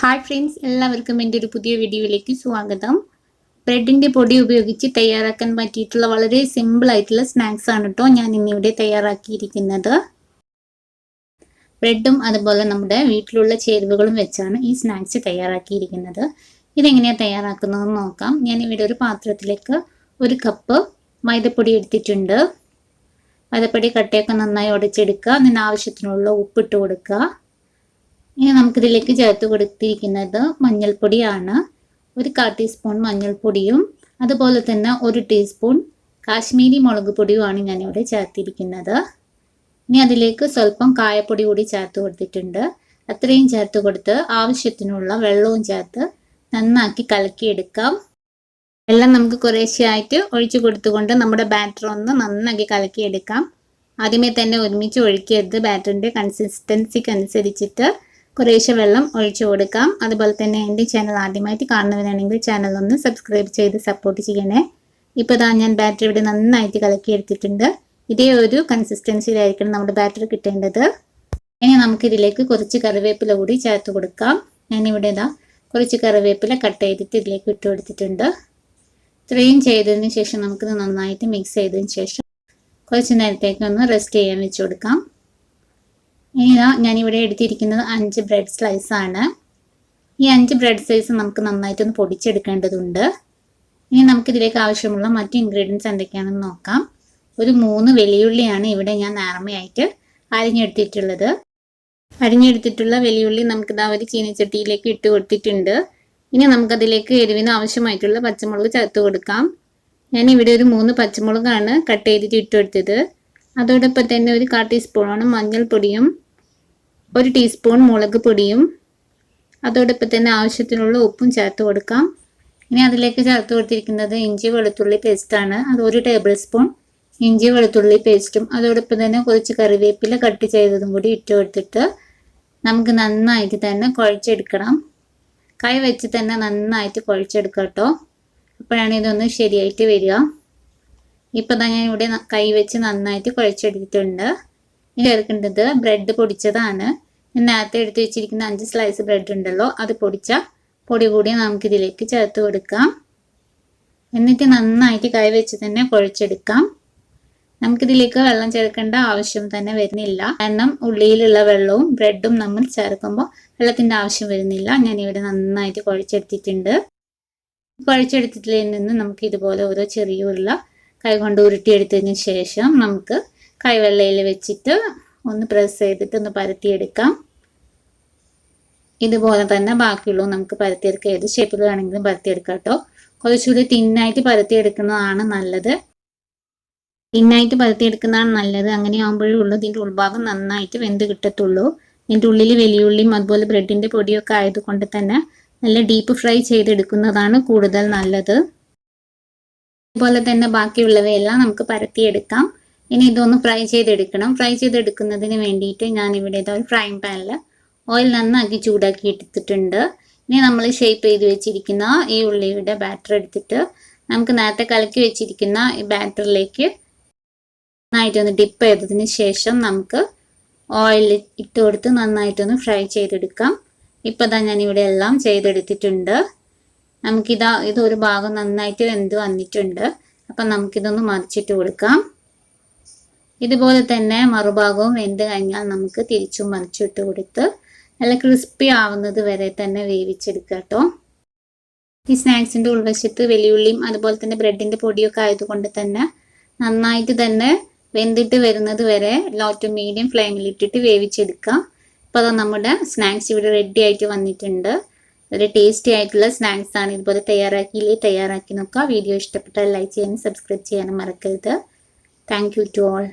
Hi friends എല്ലാവർക്കും എന്റെ ഒരു പുതിയ വീഡിയോയിലേക്ക് സ്വാഗതം. ബ്രെഡിന്റെ പൊടി ഉപയോഗിച്ച് തയ്യാറാക്കാൻ പറ്റിയിട്ടുള്ള വളരെ സിമ്പിൾ ആയിട്ടുള്ള സ്നാക്സ് ആണ് കേട്ടോ ഞാൻ ഇന്നിവിടെ തയ്യാറാക്കിയിരിക്കുന്നത്. ബ്രെഡും അതുപോലെ നമ്മുടെ വീട്ടിലുള്ള ചേരുവകളും വെച്ചാണ് ഈ സ്നാക്സ് തയ്യാറാക്കിയിരിക്കുന്നത്. ഇതെങ്ങനെയാണ് തയ്യാറാക്കുന്നതെന്ന് നോക്കാം. ഞാൻ ഇവിടെ ഒരു പാത്രത്തിലേക്ക് ഒരു കപ്പ് മൈദപ്പൊടി എടുത്തിട്ടുണ്ട്. മൈദപ്പൊടി കട്ടയൊക്കെ നന്നായി ഉടച്ചെടുക്കുക. അതിന് ആവശ്യത്തിനുള്ള ഉപ്പിട്ട് കൊടുക്കുക. ഇനി നമുക്കിതിലേക്ക് ചേർത്ത് കൊടുത്തിരിക്കുന്നത് മഞ്ഞൾപ്പൊടിയാണ്. ഒരു കാ ടീസ്പൂൺ മഞ്ഞൾപ്പൊടിയും അതുപോലെ തന്നെ ഒരു ടീസ്പൂൺ കാശ്മീരി മുളക് പൊടിയുമാണ് ഞാനിവിടെ ചേർത്തിരിക്കുന്നത്. ഇനി അതിലേക്ക് സ്വല്പം കായപ്പൊടി കൂടി ചേർത്ത് കൊടുത്തിട്ടുണ്ട്. അത്രയും ചേർത്ത് കൊടുത്ത് ആവശ്യത്തിനുള്ള വെള്ളവും ചേർത്ത് നന്നാക്കി കലക്കിയെടുക്കാം. എല്ലാം നമുക്ക് കുറേശ്ശെയായിട്ട് ഒഴിച്ചു കൊടുത്തുകൊണ്ട് നമ്മുടെ ബാറ്റർ ഒന്ന് നന്നാക്കി കലക്കിയെടുക്കാം. ആദ്യമേ തന്നെ ഒരുമിച്ച് ഒഴിക്കരുത് ബാറ്ററിന്റെ കൺസിസ്റ്റൻസിക്ക് അനുസരിച്ചിട്ട്. കുറേശ്ശെ വെള്ളം ഒഴിച്ചു കൊടുക്കാം. അതുപോലെ തന്നെ എന്റെ ചാനൽ ആദ്യമായിട്ട് കാണുന്നവരാണെങ്കിൽ ചാനൽ ഒന്ന് സബ്സ്ക്രൈബ് ചെയ്ത് സപ്പോർട്ട് ചെയ്യണേ. ഇപ്പോൾ ഇതാ ഞാൻ ബാറ്ററി ഇവിടെ നന്നായിട്ട് കലക്കി എടുത്തിട്ടുണ്ട് ഇതേ ഒരു കൺസിസ്റ്റൻസിയിലായിരിക്കണം നമ്മുടെ ബാറ്ററി കിട്ടേണ്ടത്. ഇനി നമുക്കിതിലേക്ക് കുറച്ച് കറിവേപ്പില കൂടി ചേർത്ത് കൊടുക്കാം. ഞാനിവിടെ ഇതാ കുറച്ച് കറിവേപ്പില കട്ട് ചെയ്തിട്ട് ഇതിലേക്ക് ഇട്ട് കൊടുത്തിട്ടുണ്ട്. ഇത്രയും ചെയ്തതിന് ശേഷം നമുക്കിത് നന്നായിട്ട് മിക്സ് ചെയ്തതിന് ശേഷം കുറച്ച് നേരത്തേക്ക് ഒന്ന് റെസ്റ്റ് ചെയ്യാൻ വെച്ച് കൊടുക്കാം. ഇനി ഞാനിവിടെ എടുത്തിരിക്കുന്നത് അഞ്ച് ബ്രെഡ് സ്ലൈസ് ആണ്. ഈ അഞ്ച് ബ്രെഡ് സ്ലൈസ് നമുക്ക് നന്നായിട്ടൊന്ന് പൊടിച്ചെടുക്കേണ്ടതുണ്ട്. ഇനി നമുക്കിതിലേക്ക് ആവശ്യമുള്ള മറ്റു ഇൻഗ്രീഡിയൻസ് എന്തൊക്കെയാണെന്ന് നോക്കാം. ഒരു മൂന്ന് വെളിയുള്ളിയാണ് ഇവിടെ ഞാൻ നേർമയായിട്ട് അരിഞ്ഞെടുത്തിട്ടുള്ളത്. അരിഞ്ഞെടുത്തിട്ടുള്ള വെളിയുള്ളി നമുക്കിതാ ഒരു ചീനച്ചട്ടിയിലേക്ക് ഇട്ട് കൊടുത്തിട്ടുണ്ട്. ഇനി നമുക്കതിലേക്ക് എരിവിന് ആവശ്യമായിട്ടുള്ള പച്ചമുളക് ചേർത്ത് കൊടുക്കാം. ഞാൻ ഇവിടെ ഒരു മൂന്ന് പച്ചമുളകാണ് കട്ട് ചെയ്തിട്ട് ഇട്ട് കൊടുത്തത്. അതോടൊപ്പം തന്നെ ഒരു കാ ടീസ്പൂണാണ് മഞ്ഞൾപ്പൊടിയും ഒരു ടീസ്പൂൺ മുളക് പൊടിയും അതോടൊപ്പം തന്നെ ആവശ്യത്തിനുള്ള ഉപ്പും ചേർത്ത് കൊടുക്കാം. ഇനി അതിലേക്ക് ചേർത്ത് കൊടുത്തിരിക്കുന്നത് ഇഞ്ചി വെളുത്തുള്ളി പേസ്റ്റാണ്. അത് ഒരു ടേബിൾ സ്പൂൺ ഇഞ്ചി വെളുത്തുള്ളി പേസ്റ്റും അതോടൊപ്പം തന്നെ കുറച്ച് കറിവേപ്പില കട്ട് ചെയ്തതും കൂടി ഇട്ട് കൊടുത്തിട്ട് നമുക്ക് നന്നായിട്ട് തന്നെ കുഴച്ചെടുക്കണം. കൈ വെച്ച് തന്നെ നന്നായിട്ട് കുഴച്ചെടുക്കാം കേട്ടോ. അപ്പോഴാണ് ഇതൊന്ന് ശരിയായിട്ട് വരിക. ഇപ്പം ഞാൻ ഇവിടെ കൈ വെച്ച് നന്നായിട്ട് കുഴച്ചെടുത്തിട്ടുണ്ട്. ചേർക്കേണ്ടത് ബ്രെഡ് പൊടിച്ചതാണ്. ഞാൻ നേരത്തെ എടുത്തു വെച്ചിരിക്കുന്ന അഞ്ച് സ്ലൈസ് ബ്രെഡ് ഉണ്ടല്ലോ അത് പൊടിച്ച പൊടി കൂടി നമുക്ക് ഇതിലേക്ക് ചേർത്ത് കൊടുക്കാം. എന്നിട്ട് നന്നായിട്ട് കൈ വെച്ച് തന്നെ കുഴച്ചെടുക്കാം. നമുക്കിതിലേക്ക് വെള്ളം ചേർക്കേണ്ട ആവശ്യം തന്നെ വരുന്നില്ല. കാരണം ഉള്ളിയിലുള്ള വെള്ളവും ബ്രെഡും നമ്മൾ ചേർക്കുമ്പോൾ വെള്ളത്തിന്റെ ആവശ്യം വരുന്നില്ല. ഞാനിവിടെ നന്നായിട്ട് കുഴച്ചെടുത്തിട്ടുണ്ട്. കുഴച്ചെടുത്തിട്ടിൽ നിന്ന് നമുക്ക് ഇതുപോലെ ഓരോ ചെറിയ ഉരുള കൈ കൊണ്ട് ഉരുട്ടിയെടുത്തതിന് ശേഷം നമുക്ക് കൈവെള്ളയിൽ വെച്ചിട്ട് ഒന്ന് പ്രസ് ചെയ്തിട്ട് ഒന്ന് പരത്തിയെടുക്കാം. ഇതുപോലെ തന്നെ ബാക്കിയുള്ളൂ നമുക്ക് പരത്തിയെടുക്കാം. ഏത് ഷേപ്പിൽ വേണമെങ്കിലും പരത്തിയെടുക്കാം കേട്ടോ. കുറച്ചുകൂടി തിന്നായിട്ട് പരത്തിയെടുക്കുന്നതാണ് നല്ലത്. തിന്നായിട്ട് പരത്തിയെടുക്കുന്നതാണ് നല്ലത്. അങ്ങനെ ആകുമ്പോഴേ ഉള്ളൂ. ഇതിന്റെ ഉൾഭാഗം നന്നായിട്ട് വെന്ത് കിട്ടത്തുള്ളൂ. ഇതിന്റെ ഉള്ളിൽ വലിയുള്ളിയും അതുപോലെ ബ്രെഡിന്റെ പൊടിയൊക്കെ ആയതുകൊണ്ട് തന്നെ നല്ല ഡീപ്പ് ഫ്രൈ ചെയ്തെടുക്കുന്നതാണ് കൂടുതൽ നല്ലത്. അതുപോലെ തന്നെ ബാക്കിയുള്ളവയെല്ലാം നമുക്ക് പരത്തിയെടുക്കാം. ഇനി ഇതൊന്ന് ഫ്രൈ ചെയ്തെടുക്കണം. ഫ്രൈ ചെയ്തെടുക്കുന്നതിന് വേണ്ടിയിട്ട് ഞാൻ ഇവിടെ ഒരു ഫ്രൈങ് പാനിൽ ഓയിൽ നന്നാക്കി ചൂടാക്കി എടുത്തിട്ടുണ്ട് ഇനി നമ്മൾ ഷേപ്പ് ചെയ്ത് വെച്ചിരിക്കുന്ന ഈ ഉള്ളിയുടെ ബാറ്റർ എടുത്തിട്ട് നമുക്ക് നേരത്തെ കലക്കി വെച്ചിരിക്കുന്ന ഈ ബാറ്ററിലേക്ക് നന്നായിട്ടൊന്ന് ഡിപ്പ് ചെയ്തതിന് ശേഷം നമുക്ക് ഓയിൽ ഇട്ട് കൊടുത്ത് നന്നായിട്ടൊന്ന് ഫ്രൈ ചെയ്തെടുക്കാം. ഇപ്പോൾ തന്നെ ഞാൻ ഇവിടെ എല്ലാം ചെയ്തെടുത്തിട്ടുണ്ട്. നമുക്കിതാ ഇതൊരു ഭാഗം നന്നായിട്ട് വെന്ത് വന്നിട്ടുണ്ട്. അപ്പം നമുക്കിതൊന്ന് മറിച്ചിട്ട് കൊടുക്കാം. ഇതുപോലെ തന്നെ മറുഭാഗവും വെന്ത് കഴിഞ്ഞാൽ നമുക്ക് തിരിച്ചും മറിച്ചിട്ട് കൊടുത്ത് നല്ല ക്രിസ്പി ആവുന്നത് വരെ തന്നെ വേവിച്ചെടുക്കുക കേട്ടോ. ഈ സ്നാക്സിന്റെ ഉൾവശത്ത് വെല്ലുള്ളിയും അതുപോലെ തന്നെ ബ്രെഡിന്റെ പൊടിയൊക്കെ ആയതുകൊണ്ട് തന്നെ നന്നായിട്ട് തന്നെ വെന്തിട്ട് വരുന്നത് വരെ ലോ ടു മീഡിയം ഫ്ലെയിമിലിട്ടിട്ട് വേവിച്ചെടുക്കാം. ഇപ്പോൾ അത് നമ്മുടെ സ്നാക്സ് ഇവിടെ റെഡി ആയിട്ട് വന്നിട്ടുണ്ട്. ഒരു ടേസ്റ്റി ആയിട്ടുള്ള സ്നാക്സ് ആണ് ഇതുപോലെ തയ്യാറാക്കിയില്ലേ? തയ്യാറാക്കി നോക്കുക. വീഡിയോ ഇഷ്ടപ്പെട്ടാൽ ലൈക്ക് ചെയ്യാനും സബ്സ്ക്രൈബ് ചെയ്യാനും മറക്കരുത്. Thank you to all